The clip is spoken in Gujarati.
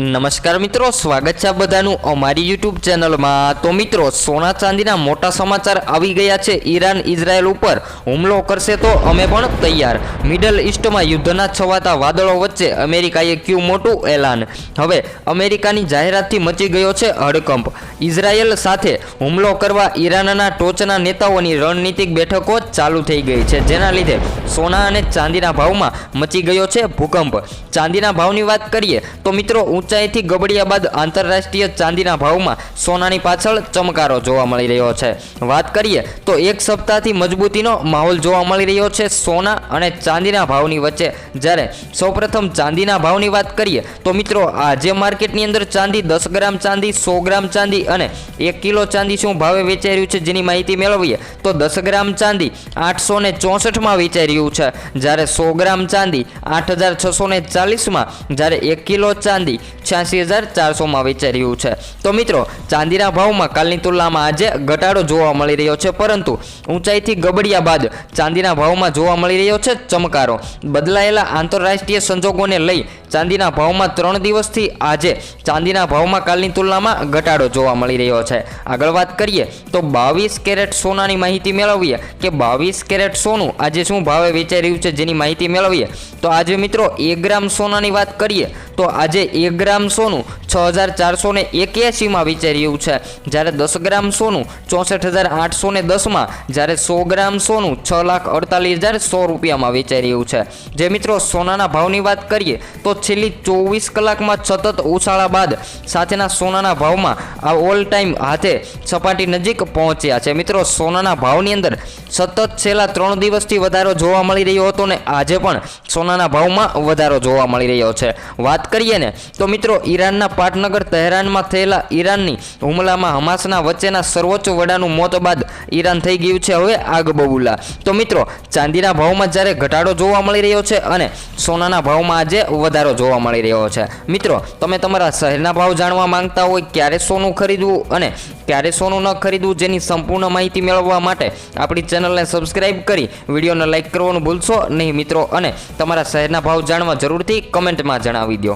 નમસ્કાર મિત્રો, સ્વાગત છે બધાનું અમારી યુટ્યુબ ચેનલમાં. તો મિત્રો, સોના ચાંદીના મોટા સમાચાર આવી ગયા છે ઈરાન ઇઝરાયલ ઉપર. હુમલો કરશે તો અમે પણ તૈયાર. મિડલ ઇસ્ટમાં યુદ્ધના છવાતા વાદળો વચ્ચે અમેરિકાએ ક્યુ મોટું એલાન. હવે અમેરિકાની જાહેરાતથી મચી ગયો છે હડકંપ. ઇઝરાયલ સાથે હુમલો કરવા ઈરાનના ટોચના નેતાઓની રણનીતિક બેઠકો ચાલુ થઈ ગઈ છે, જેના લીધે સોના અને ચાંદીના ભાવમાં મચી ગયો છે ભૂકંપ. ચાંદીના ભાવની વાત કરીએ તો મિત્રો ઊંચાઈથી ગબડ્યા બાદ આંતરરાષ્ટ્રીય ચાંદીના ભાવમાં સોનાની પાછળ ચમકારો જોવા મળી રહ્યો છે. વાત કરીએ તો એક સપ્તાહથી મજબૂતીનો માહોલ જોવા મળી રહ્યો છે સોના અને ચાંદીના ભાવની વચ્ચે. જ્યારે સૌપ્રથમ ચાંદીના ભાવની વાત કરીએ તો મિત્રો આજે માર્કેટની અંદર ચાંદી દસ ગ્રામ ચાંદી, સો ગ્રામ ચાંદી અને એક કિલો ચાંદી શું ભાવે વેચાઈ રહ્યું છે જેની માહિતી મેળવીએ તો દસ ગ્રામ ચાંદી આઠસો ને ચોસઠમાં વેચાઈ રહ્યું છે. જ્યારે સો ગ્રામ ચાંદી આઠ હજાર છસો ને ચાલીસમાં, જ્યારે એક કિલો ચાંદી છ્યાસી હજાર ચારસોમાં વેચાઈ રહ્યું છે. તો મિત્રો, ચાંદીના ભાવમાં કાલની તુલનામાં આજે ઘટાડો જોવા મળી રહ્યો છે, પરંતુ ઊંચાઈથી ગબડ્યા બાદ ચાંદીના ભાવમાં જોવા મળી રહ્યો છે ચમકારો. બદલાયેલા આંતરરાષ્ટ્રીય સંજોગોને લઈ ચાંદીના ભાવમાં ત્રણ દિવસથી આજે ચાંદીના ભાવમાં કાલની તુલનામાં ઘટાડો જોવા મળી રહ્યો છે. આગળ વાત કરીએ તો બાવીસ કેરેટ સોનાની માહિતી મેળવીએ કે બાવીસ કેરેટ સોનું આજે શું ભાવે વેચાઈ રહ્યું છે જેની માહિતી મેળવીએ? તો આજે મિત્રો, એક ગ્રામ સોનાની વાત કરીએ તો આજે એક ગ્રામ સોનું છ હજાર ચારસો ને એક્યાસીમાં રહ્યું છે. જ્યારે દસ ગ્રામ સોનું ચોસઠ હજાર આઠસો ને દસમાં જ્યારે સો ગ્રામ સોનું છ લાખ અડતાલીસ હજાર સો રૂપિયામાં વેચાઈ રહ્યું છે. જે મિત્રો સોનાના ભાવની વાત કરીએ, તો છેલ્લી ચોવીસ કલાકમાં સતત ઉછાળા બાદ સાથેના સોનાના ભાવમાં આ ઓલ ટાઈમ હાથે સપાટી નજીક પહોંચ્યા છે. મિત્રો, સોનાના ભાવની અંદર સતત છેલ્લા ત્રણ દિવસથી વધારો જોવા મળી રહ્યો હતો ને આજે પણ સોનાના ભાવમાં વધારો જોવા મળી રહ્યો છે. વાત કરીએ ને, તો મિત્રો ઈરાનના પાટનગર તહેરાનમાં થયેલા ઈરાનની હુમલામાં હમાસના વચ્ચેના સર્વોચ્ચ વડાનું મોત બાદ ઈરાન થઈ ગયું છે હવે આગ બબુલા. તો મિત્રો, ચાંદીના ભાવમાં જ્યારે ઘટાડો જોવા મળી રહ્યો છે અને સોનાના ભાવમાં આજે વધારો જોવા મળી રહ્યો છે. મિત્રો, તમે તમારા શહેરના ભાવ જાણવા માંગતા હોય ક્યારે સોનું ખરીદવું અને ક્યારે સોનું ન ખરીદવું જેની સંપૂર્ણ માહિતી મેળવવા માટે આપણી ચેનલને સબસ્ક્રાઇબ કરી વિડીયોને લાઇક કરવાનું ભૂલશો નહીં મિત્રો. અને તમારા શહેરના ભાવ જાણવા જરૂરથી કમેન્ટમાં જણાવી દો